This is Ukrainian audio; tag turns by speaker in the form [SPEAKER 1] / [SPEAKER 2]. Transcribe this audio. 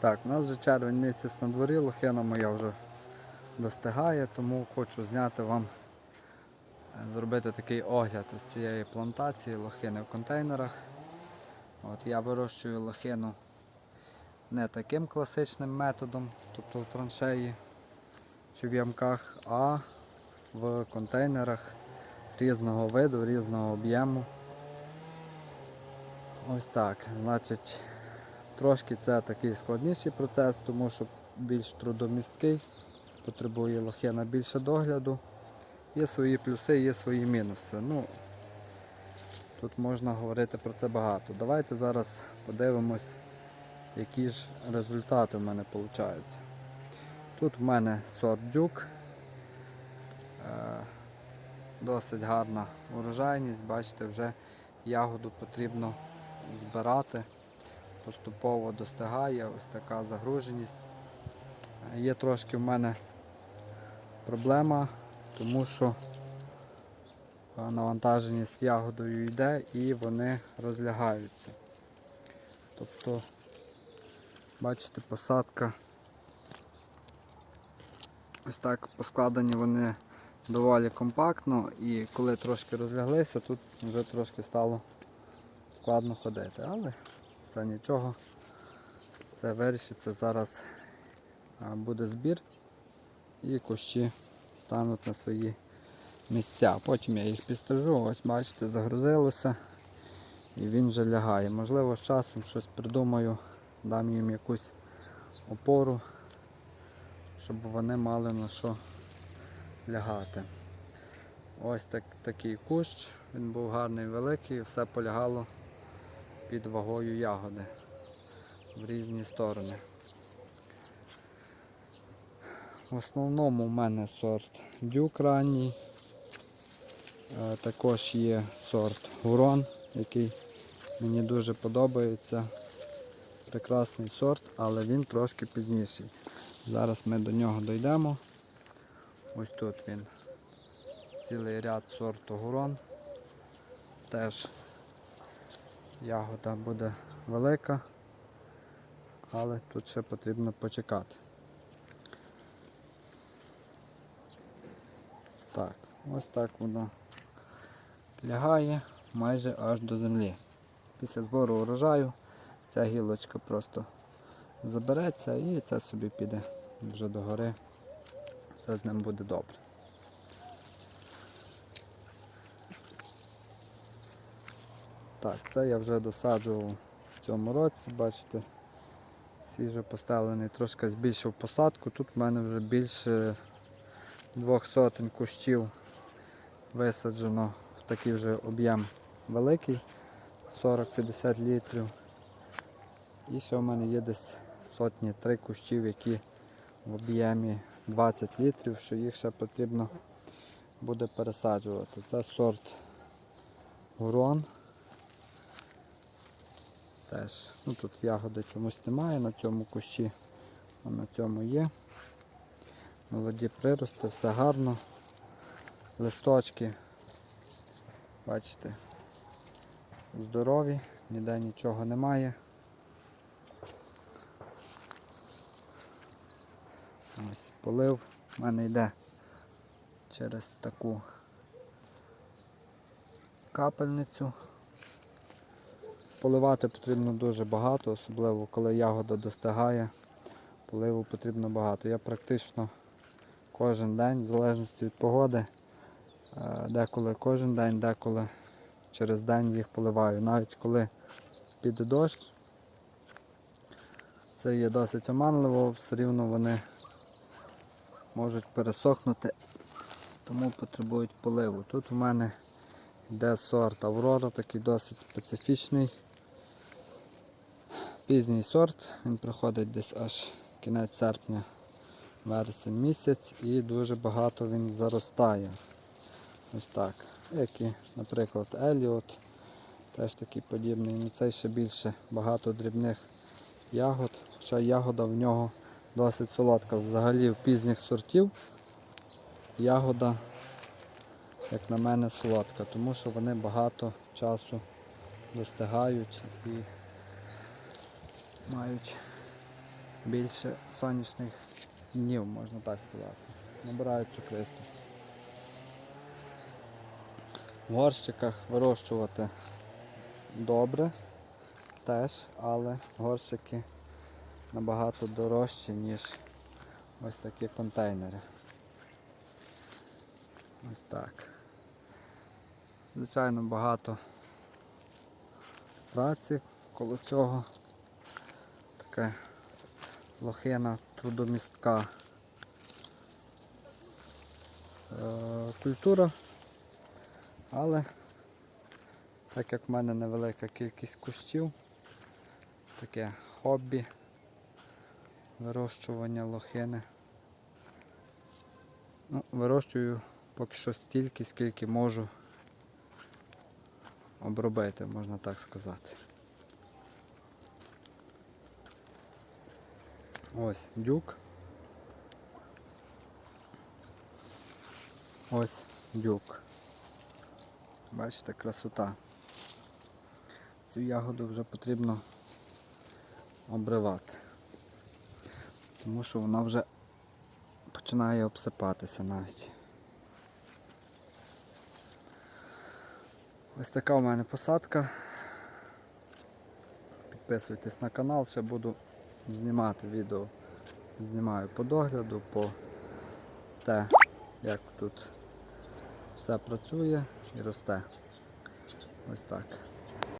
[SPEAKER 1] Так, у нас вже червень місяць на дворі, лохина моя вже достигає, тому хочу зняти вам, е, зробити такий огляд ось цієї плантації лохини в контейнерах. От Я вирощую лохину не таким класичним методом, тобто в траншеї чи в ямках, а в контейнерах різного виду, різного об'єму. Ось так. Значить, трошки це такий складніший процес, тому що більш трудомісткий, потребує лохина більше догляду. Є свої плюси, є свої мінуси. Ну, Тут можна говорити про це багато. Давайте зараз подивимось, які ж результати в мене виходять. Тут в мене сорт дюк. Е, Досить гарна урожайність, бачите, вже ягоду потрібно збирати. Поступово достигає, ось така загруженість. Є трошки в мене проблема, тому що е, навантаженість ягодою йде і вони розлягаються. Тобто, бачите, посадка. Ось так поскладені вони доволі компактно і коли трошки розляглися, тут вже трошки стало складно ходити. Але це нічого. Це вирішиться зараз буде збір і кущі стануть на свої місця. Потім я їх підстрижу, ось бачите, загрузилося і він вже лягає. Можливо, з часом щось придумаю, дам їм якусь опору, щоб вони мали на що лягати. Ось так, такий кущ, він був гарний, великий, все полягало під вагою ягоди в різні сторони. В основному в мене сорт дюк ранній. Е, Також є сорт гурон, який мені дуже подобається. Прекрасний сорт, але він трошки пізніший. Зараз ми до нього дійдемо. Ось тут він. Цілий ряд сорту гурон. Теж ягода буде велика, але тут ще потрібно почекати. Так, ось так воно лягає майже аж до землі. Після збору урожаю ця гілочка просто забереться і це собі піде вже до гори. Все з ним буде добре. Так, це я вже досаджував в цьому році, бачите, свіжо поставлений, трошки збільшив посадку. Тут в мене вже більше двох сотень кущів висаджено в такий вже об'єм великий, 40-50 літрів. І ще в мене є десь сотні три кущів, які в об'ємі 20 літрів, що їх ще потрібно буде пересаджувати. Це сорт Гурон. Теж, ну тут ягоди чомусь немає на цьому кущі, а на цьому є. Молоді прирости, все гарно. Листочки, бачите, здорові, ніде нічого немає. Ось полив в мене йде через таку капельницю. Поливати потрібно дуже багато, особливо коли ягода достигає, поливу потрібно багато. Я практично кожен день, в залежності від погоди, е, деколи кожен день, деколи через день їх поливаю. Навіть коли піде дощ, це є досить оманливо, все рівно вони можуть пересохнути, тому потребують поливу. Тут у мене йде сорт Аврора, такий досить специфічний. Пізній сорт, він приходить десь аж кінець серпня, вересень місяць і дуже багато він заростає. Ось так. Як і, наприклад, Еліот, теж такий подібний. Ну Цей ще більше багато дрібних ягод, хоча ягода в нього досить солодка. Взагалі в пізніх сортів ягода, як на мене, солодка, тому що вони багато часу достигають і мають більше сонячних днів, можна так сказати. Набирають цукристості. В горщиках вирощувати добре теж, але горщики набагато дорожчі, ніж ось такі контейнери. Ось так. Звичайно, багато праці коло цього. Така лохина трудомістка е, культура. Але так як в мене невелика кількість кущів, таке хобі вирощування лохини. Ну, вирощую поки що стільки, скільки можу обробити, можна так сказати. Ось дюк. Ось дюк. Бачите, красота. Цю ягоду вже потрібно обривати. Тому що вона вже починає обсипатися навіть. Ось така у мене посадка. Підписуйтесь на канал, ще буду знімати відео. Знімаю по догляду, по те, як тут все працює і росте. Ось так.